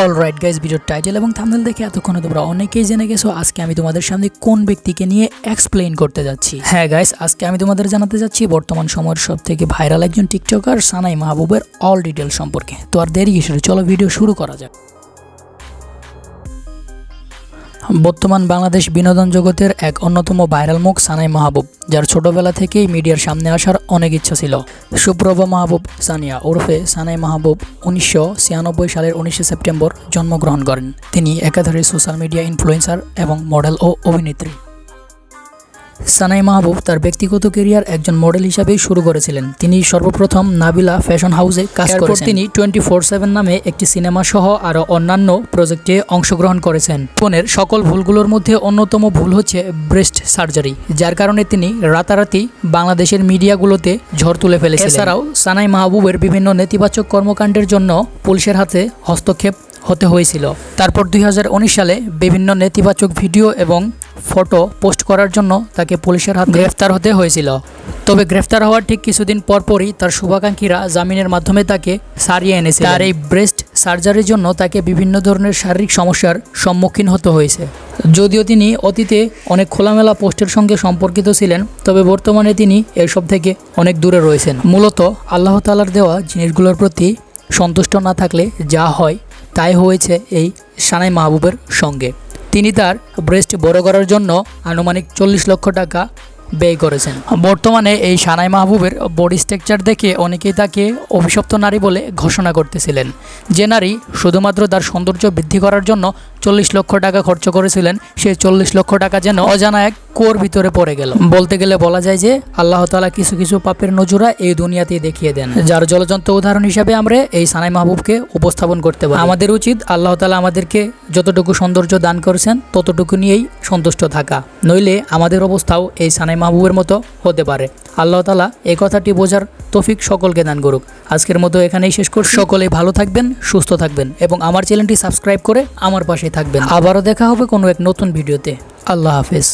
All right guys ভিডিওর title এবং thumbnail দেখে এতক্ষণে তোমরা অনেকেই জেনে গেছো আজকে আমি তোমাদের সামনে কোন ব্যক্তিকে নিয়ে এক্সপ্লেন করতে যাচ্ছি। হ্যাঁ গাইজ আজকে আমি তোমাদের জানাতে যাচ্ছি বর্তমান সময়ের সব থেকে ভাইরাল একজন টিকটকার সানাই মাহবুবের অল ডিটেল সম্পর্কে। তো আর দেরি হিসেবে চলো ভিডিও শুরু করা যাক। বর্তমান বাংলাদেশ বিনোদন জগতের এক অন্যতম ভাইরাল মুখ সানাই মাহবুব, যার ছোটবেলা থেকেই মিডিয়ার সামনে আসার অনেক ইচ্ছা ছিল। সুপ্রভা মাহবুব সানিয়া ওরফে সানাই মাহবুব উনিশশো ছিয়ানব্বই সালের উনিশে সেপ্টেম্বর জন্মগ্রহণ করেন। তিনি একাধারে সোশ্যাল মিডিয়া ইনফ্লুয়েন্সার এবং মডেল ও অভিনেত্রী। সানাই মাহবুব তার ব্যক্তিগত কেরিয়ার একজন মডেল হিসাবেই শুরু করেছিলেন। তিনি সর্বপ্রথম নাবিলা ফ্যাশন হাউসে কাজ করেছেন। তিনি টোয়েন্টি ফোর সেভেন নামে একটি সিনেমা সহ আরও অন্যান্য প্রজেক্টে অংশগ্রহণ করেছেন। ফোনের সকল ভুলগুলোর মধ্যে অন্যতম ভুল হচ্ছে ব্রেস্ট সার্জারি যার কারণে তিনি রাতারাতি বাংলাদেশের মিডিয়াগুলোতে ঝড় তুলে ফেলেছেন এছাড়াও সানাই মাহবুবের বিভিন্ন নেতিবাচক কর্মকাণ্ডের জন্য পুলিশের হাতে হস্তক্ষেপ হতে হয়েছিল। তারপর দুই হাজার উনিশ সালে বিভিন্ন নেতিবাচক ভিডিও এবং ফটো পোস্ট করার জন্য তাকে পুলিশের হাতে গ্রেফতার হতে হয়েছিল। তবে গ্রেফতার হওয়ার ঠিক কিছুদিন পরপরই তার শুভাকাঙ্ক্ষীরা জামিনের মাধ্যমে তাকে সারিয়ে এনেছে তার এই ব্রেস্ট সার্জারির জন্য তাকে বিভিন্ন ধরনের শারীরিক সমস্যার সম্মুখীন হতে হয়েছে। যদিও তিনি অতীতে অনেক খোলামেলা পোস্টের সঙ্গে সম্পর্কিত ছিলেন, তবে বর্তমানে তিনি এসব থেকে অনেক দূরে রয়েছেন। মূলত আল্লাহ তালার দেওয়া জিনিসগুলোর প্রতি সন্তুষ্ট না থাকলে যা হয় তাই হয়েছে এই সানাই মাহবুবের সঙ্গে। তিনি তার ব্রেস্ট বড় করার জন্য আনুমানিক চল্লিশ লক্ষ টাকা ব্যয় করেছেন। বর্তমানে এই সানাই মাহবুবের বডি স্ট্রাকচার দেখে অনেকেই তাকে অভিশপ্ত নারী বলে ঘোষণা করতেছিলেন। যে নারী শুধুমাত্র তার সৌন্দর্য বৃদ্ধি করার জন্য চল্লিশ লক্ষ টাকা খরচ করেছিলেন সেই চল্লিশ লক্ষ টাকা যেন অজানা এক কোর ভিতরে পড়ে গেল। বলতে গেলে বলা যায় যে আল্লাহ তালা কিছু কিছু পাপের নজুরা এই দুনিয়াতেই দেখিয়ে দেন। যার জলযন্ত্র উদাহরণ হিসাবে আমরা এই সানাই মাহবুবকে উপস্থাপন করতে পারি। আমাদের উচিত আল্লাহ তালা আমাদেরকে যতটুকু সৌন্দর্য দান করেছেন, ততটুকু নিয়েই সন্তুষ্ট থাকা। নইলে আমাদের অবস্থাও এই সানাই মাহবুবের মতো হতে পারে। আল্লাহ তালা এই কথাটি বোঝার তফিক সকলকে দান করুক। আজকের মতো এখানেই শেষ করছি। সকলে ভালো থাকবেন, সুস্থ থাকবেন এবং আমার চ্যানেলটি সাবস্ক্রাইব করে আমার পাশে থাকবেন। আবারও দেখা হবে কোনো এক নতুন ভিডিওতে। আল্লাহ হাফেজ।